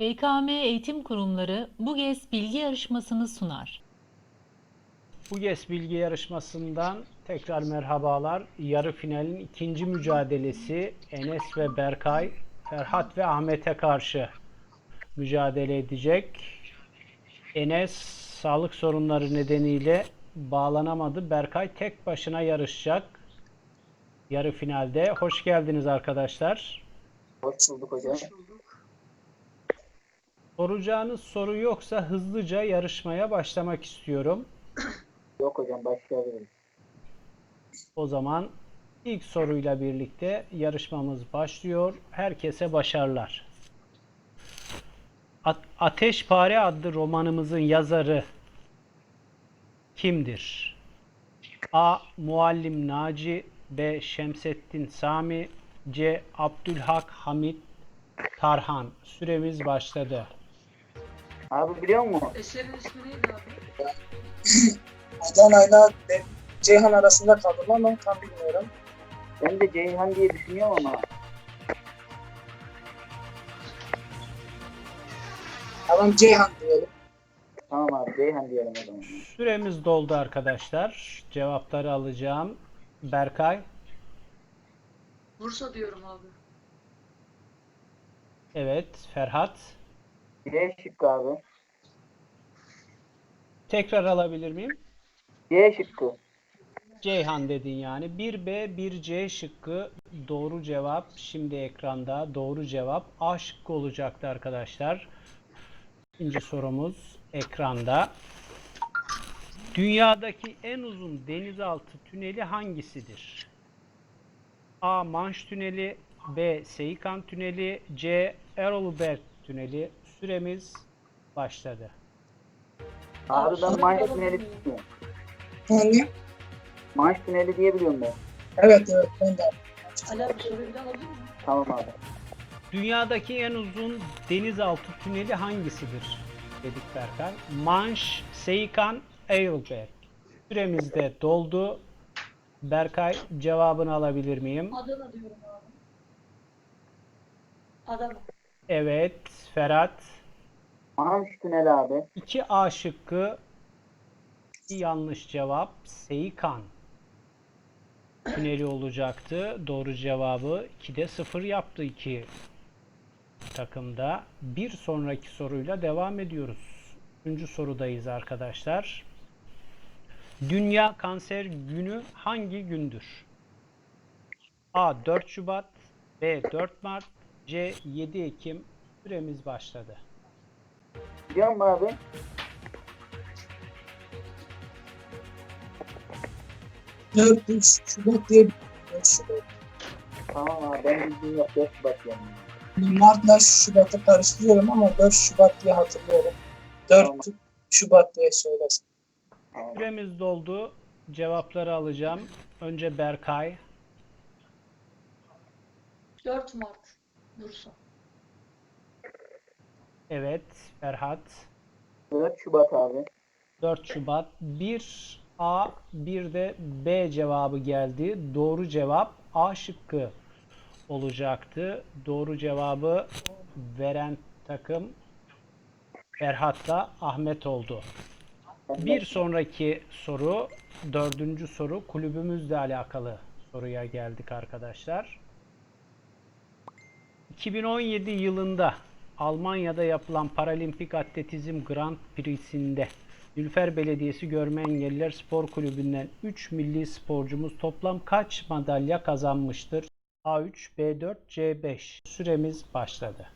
BKM Eğitim Kurumları BUGES bilgi yarışmasını sunar. BUGES bilgi yarışmasından tekrar merhabalar. Yarı finalin ikinci mücadelesi Enes ve Berkay, Ferhat ve Ahmet'e karşı mücadele edecek. Enes sağlık sorunları nedeniyle bağlanamadı. Berkay tek başına yarışacak. Yarı finalde. Hoş geldiniz arkadaşlar. Hoş bulduk hocam. Soracağınız soru yoksa hızlıca yarışmaya başlamak istiyorum. Yok hocam başlayabiliriz. O zaman ilk soruyla birlikte yarışmamız başlıyor. Herkese başarılar. A- Ateşpare adlı romanımızın yazarı kimdir? A. Muallim Naci B. Şemsettin Sami C. Abdülhak Hamit Tarhan. Süremiz başladı. Abi biliyor musun? Eserin ismi neydi abi? Adana'yla Ceyhan arasında kaldım ama tam bilmiyorum. Ben de Ceyhan diye düşünüyorum ama. Tamam Ceyhan diyelim. Tamam abi Ceyhan diyelim o zaman. Süremiz doldu arkadaşlar. Cevapları alacağım. Berkay. Bursa diyorum abi. Evet. Ferhat. C şıkkı abi. Tekrar alabilir miyim? C şıkkı. Ceyhan dedin yani. 1B, 1C şıkkı doğru cevap. Şimdi ekranda doğru cevap A şıkkı olacaktı arkadaşlar. İkinci sorumuz ekranda. Dünyadaki en uzun denizaltı tüneli hangisidir? A. Manş Tüneli B. Seikan Tüneli C. Erolberg Tüneli Süremiz başladı. Abi ben Manş Tüneli düşünüyorum. Yani Manş Tüneli diye biliyorum ben. evet evet ben de. Miyim? Tamam abi. Dünyadaki en uzun denizaltı tüneli hangisidir? Dedik Berkay. Manş, Seikan, Eylberg. Süremiz de doldu. Berkay cevabını alabilir miyim? Adana diyorum abi. Adana. Evet. Ferhat. Manş Tüneli abi. 2A şıkkı yanlış cevap. Seikan tüneli olacaktı. Doğru cevabı 2'de 0 yaptı iki takımda. Bir sonraki soruyla devam ediyoruz. Üçüncü sorudayız arkadaşlar. Dünya Kanser Günü hangi gündür? A. 4 Şubat B. 4 Mart C. 7 Ekim Süremiz başladı. Biliyor musun abi? Dört üç Şubat diye Şubat. Tamam abi ben bildiğim yok 4 Şubat yani. Mart'la Şubat'ı karıştırıyorum ama 4 Şubat diye hatırlıyorum. 4 Tamam. Şubat diye söylesin. Tamam. Süremiz doldu. Cevapları alacağım. Önce Berkay. 4 Mart. Bursa. Evet. Ferhat. 4 Şubat abi. 4 Şubat. 1 A, bir de B cevabı geldi. Doğru cevap A şıkkı olacaktı. Doğru cevabı veren takım Ferhat'la Ahmet oldu. Bir sonraki soru, dördüncü soru kulübümüzle alakalı soruya geldik arkadaşlar. 2017 yılında Almanya'da yapılan Paralimpik Atletizm Grand Prix'sinde Nülfer Belediyesi Görme Engelliler Spor Kulübü'nden 3 milli sporcumuz toplam kaç madalya kazanmıştır? A3, B4, C5. Süremiz başladı.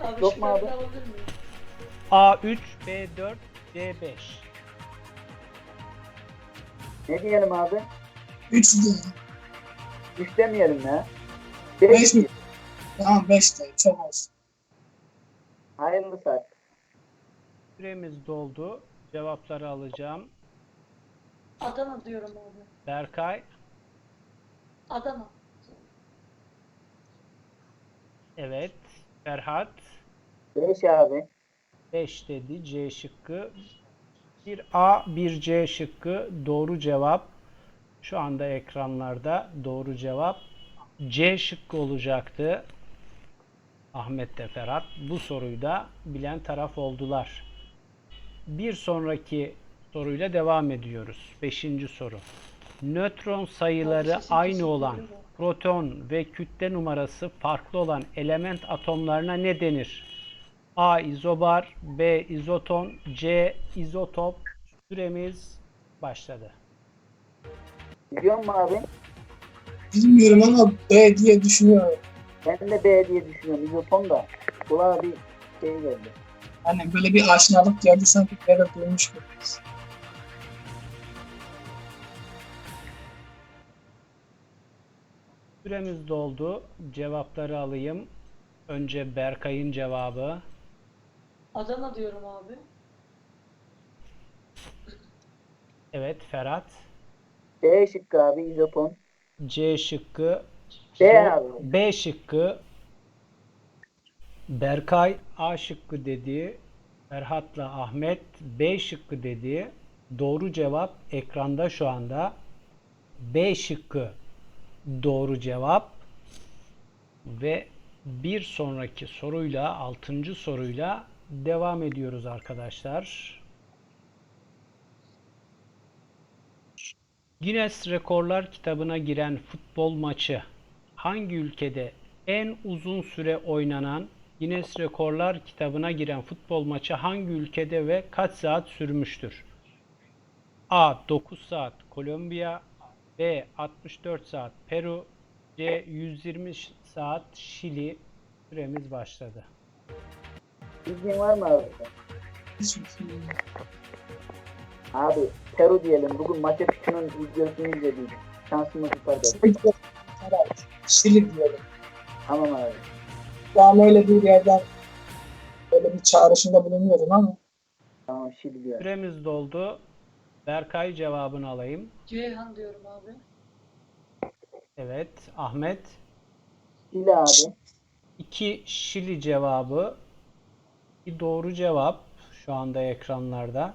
Abi Yok mu şıkları abi? bir daha alabilir miyim? A3, B4, C5. Ne diyelim abi? 3 değil. 3 demeyelim ya. Beş 5 mi? Tamam 5 değil. Çok olsun. Hayırlı saat. Süremiz doldu. Cevapları alacağım. Adana diyorum abi. Berkay, Adana. evet. Ferhat, 5 abi. 5 dedi. C şıkkı. Bir A, bir C şıkkı. Doğru cevap. Şu anda ekranlarda doğru cevap C şıkkı olacaktı. Ahmet de Ferhat bu soruyu da bilen taraf oldular. Bir sonraki soruyla devam ediyoruz. Beşinci soru. Nötron sayıları aynı olan proton ve kütle numarası farklı olan element atomlarına ne denir? A. izobar, B. izoton, C. izotop. Süremiz başladı. Biliyor musun abi? Bilmiyorum ama B diye düşünüyorum. Ben de B diye düşünüyorum. İzoton da. Kulağa bir şey geldi. Hani böyle bir aşinalık geldi sanki bir yere duymuş gibiyiz. Süremiz doldu. Cevapları alayım. Önce Berkay'ın cevabı. Adana diyorum abi. Evet Ferhat. B şıkkı abi izoton. C şıkkı. B Son- abi. B şıkkı. Berkay A şıkkı dedi. Ferhat'la Ahmet B şıkkı dedi. Doğru cevap ekranda şu anda. B şıkkı doğru cevap. Ve bir sonraki soruyla, altıncı soruyla devam ediyoruz arkadaşlar. Guinness Rekorlar kitabına giren futbol maçı hangi ülkede en uzun süre oynanan Guinness Rekorlar kitabına giren futbol maçı hangi ülkede ve kaç saat sürmüştür? A. 9 saat Kolombiya B. 64 saat Peru C. 120 saat Şili Süremiz başladı. Bilgin var mı abi? Abi Peru diyelim. Bugün Machu Picchu'nun videosunu izledik. Şansımız yukarıda. Evet. Şili diyelim. Tamam abi. An öyle bir yerden böyle bir çağrışımda bulunuyorum ama Tamam Şili diyor. Süremiz doldu. Berkay cevabını alayım. Ceyhan diyorum abi. Evet. Ahmet. Şili abi. 2 Şili cevabı. Bir doğru cevap şu anda ekranlarda.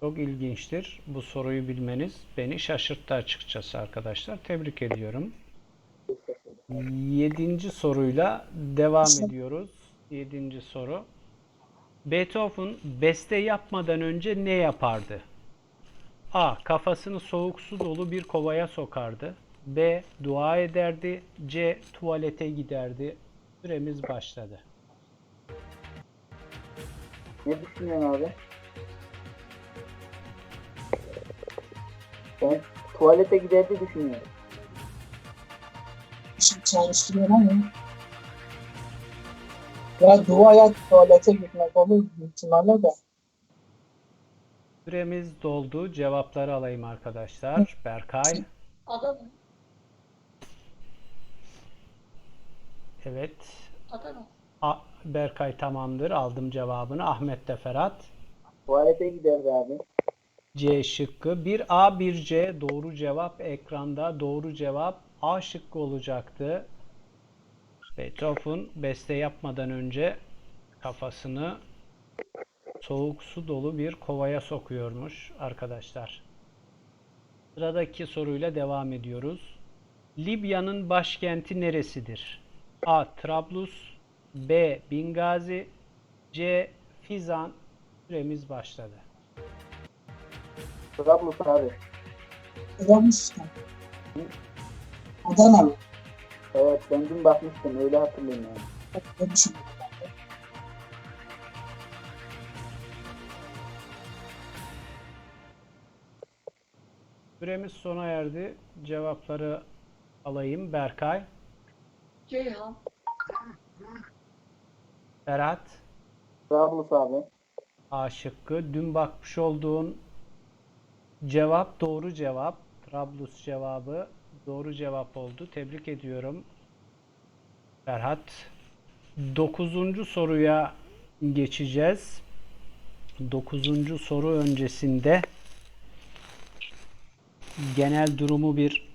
Çok ilginçtir. Bu soruyu bilmeniz beni şaşırttı açıkçası arkadaşlar. Tebrik ediyorum. Yedinci soruyla devam ediyoruz. Yedinci soru. Beethoven beste yapmadan önce ne yapardı? A. Kafasını soğuk su dolu bir kovaya sokardı. B. Dua ederdi. C. Tuvalete giderdi. Süremiz başladı. Ne düşünüyorsun abi? Ben tuvalete giderdi düşünüyorum. işim çağrıştırıyor ama ya duaya tuvalete gitmek olur ihtimalle de. Süremiz doldu. Cevapları alayım arkadaşlar. Berkay. Adana. Evet. Adana. A- Berkay tamamdır. Aldım cevabını. Ahmet de Ferhat. Tuvalete giderdi abi. C şıkkı. Bir A bir C doğru cevap ekranda. Doğru cevap A şıkkı olacaktı. Beethoven beste yapmadan önce kafasını soğuk su dolu bir kovaya sokuyormuş arkadaşlar. Sıradaki soruyla devam ediyoruz. Libya'nın başkenti neresidir? A. Trablus B. Bingazi C. Fizan Süremiz başladı. Trablus abi. Trabzon. Adana mı? Evet ben dün bakmıştım öyle hatırlıyorum yani. Ne düşünüyorum? Süremiz sona erdi. Cevapları alayım. Berkay, Ceyhan. Berat, Trablus abi. A şıkkı. Dün bakmış olduğun cevap doğru cevap. Trablus cevabı doğru cevap oldu. Tebrik ediyorum. Ferhat. Dokuzuncu soruya geçeceğiz. Dokuzuncu soru öncesinde genel durumu bir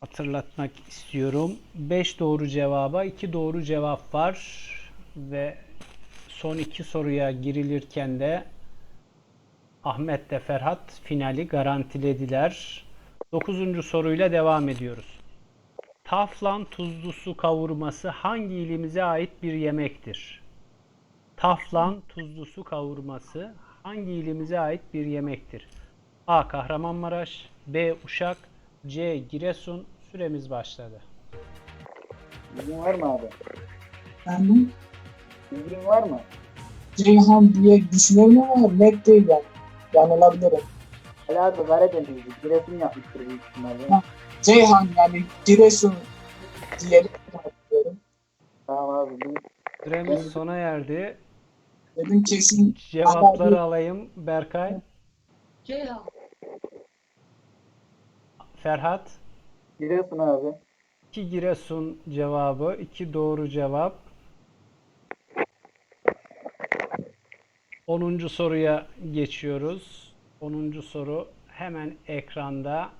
hatırlatmak istiyorum. 5 doğru cevaba 2 doğru cevap var ve son iki soruya girilirken de Ahmet de Ferhat finali garantilediler. 9. soruyla devam ediyoruz. Taflan tuzlu su kavurması hangi ilimize ait bir yemektir? Taflan tuzlu su kavurması hangi ilimize ait bir yemektir? A. Kahramanmaraş B. Uşak C. Giresun Süremiz başladı. Bilgin var mı abi? Yani Bilgin var mı? Ceyhan diye düşünüyorum ama net değil yani. Yanılabilirim. Ali abi Karadenizli. Giresun yapmıştır büyük ihtimalle. Ha. Ceyhan yani Giresun diyelim. diyorum. Tamam abi. Bu Süremiz sona erdi. Dedim kesin Cevapları alayım. Berkay, Ceyhan. Ferhat. Giresun abi. 2 Giresun cevabı, 2 doğru cevap. 10. soruya geçiyoruz. 10. soru hemen ekranda.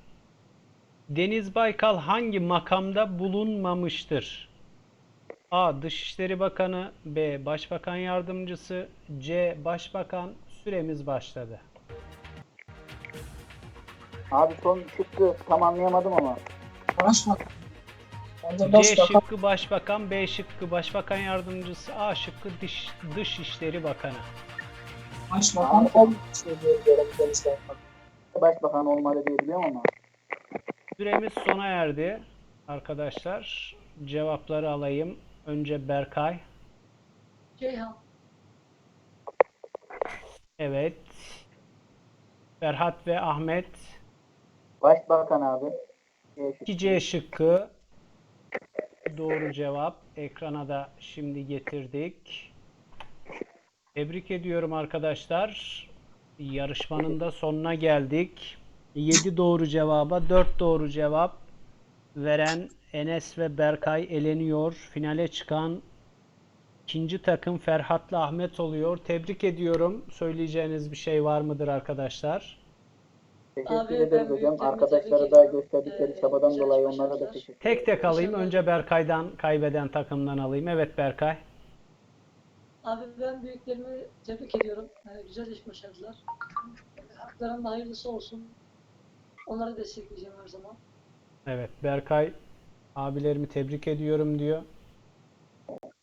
Deniz Baykal hangi makamda bulunmamıştır? A. Dışişleri Bakanı B. Başbakan Yardımcısı C. Başbakan Süremiz başladı. Abi son çıktı. Tam anlayamadım ama. başbakan. C başbakan şıkkı Başbakan, B şıkkı Başbakan Yardımcısı, A şıkkı Dış, Dışişleri Bakanı. Başbakan olmuş diyorum Baykal. Başbakan olmalı diye biliyorum ama. Süremiz sona erdi arkadaşlar. Cevapları alayım. Önce Berkay. Ceyhan. Evet. Ferhat ve Ahmet. Başbakan abi. Şu- 2C şıkkı. Doğru cevap. Ekrana da şimdi getirdik. Tebrik ediyorum arkadaşlar. Yarışmanın da sonuna geldik. 7 doğru cevaba 4 doğru cevap veren Enes ve Berkay eleniyor. Finale çıkan ikinci takım Ferhat'la Ahmet oluyor. Tebrik ediyorum. Söyleyeceğiniz bir şey var mıdır arkadaşlar? Teşekkür Abi, ederiz ben hocam. Arkadaşlara da gösterdikleri Ee, çabadan dolayı onlara da teşekkür Tek tek alayım. Önce Berkay'dan kaybeden takımdan alayım. Evet Berkay. Abi ben büyüklerimi tebrik ediyorum. Yani güzel iş başardılar. Haklarında hayırlısı olsun. Onları destekleyeceğim her zaman. Evet, Berkay abilerimi tebrik ediyorum diyor.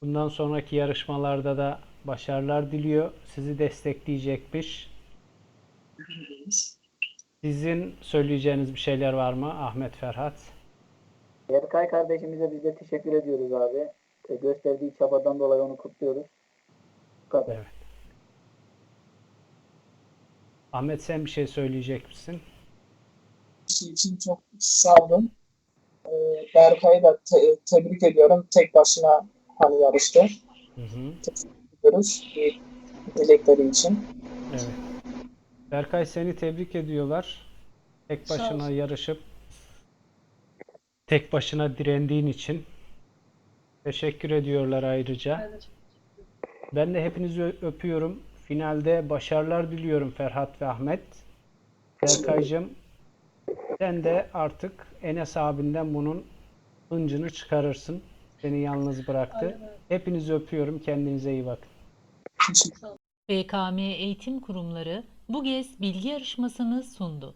Bundan sonraki yarışmalarda da başarılar diliyor. Sizi destekleyecekmiş. Sizin söyleyeceğiniz bir şeyler var mı Ahmet Ferhat? Berkay kardeşimize biz de teşekkür ediyoruz abi. Ee, gösterdiği çabadan dolayı onu kutluyoruz. Bu kadar. Evet. Ahmet sen bir şey söyleyecek misin? şey için çok sağ olun. Ee, Berkay'ı da te- tebrik ediyorum. Tek başına hani yarıştı. Hı hı. İyi dilekleri için. Evet. Berkay seni tebrik ediyorlar. Tek başına yarışıp tek başına direndiğin için teşekkür ediyorlar ayrıca. Çok Ben de hepinizi öpüyorum. Finalde başarılar diliyorum Ferhat ve Ahmet. Berkaycığım sen de artık Enes abinden bunun hıncını çıkarırsın. Seni yalnız bıraktı. Hepinizi öpüyorum. Kendinize iyi bakın. BKM Eğitim Kurumları bu GES bilgi yarışmasını sundu.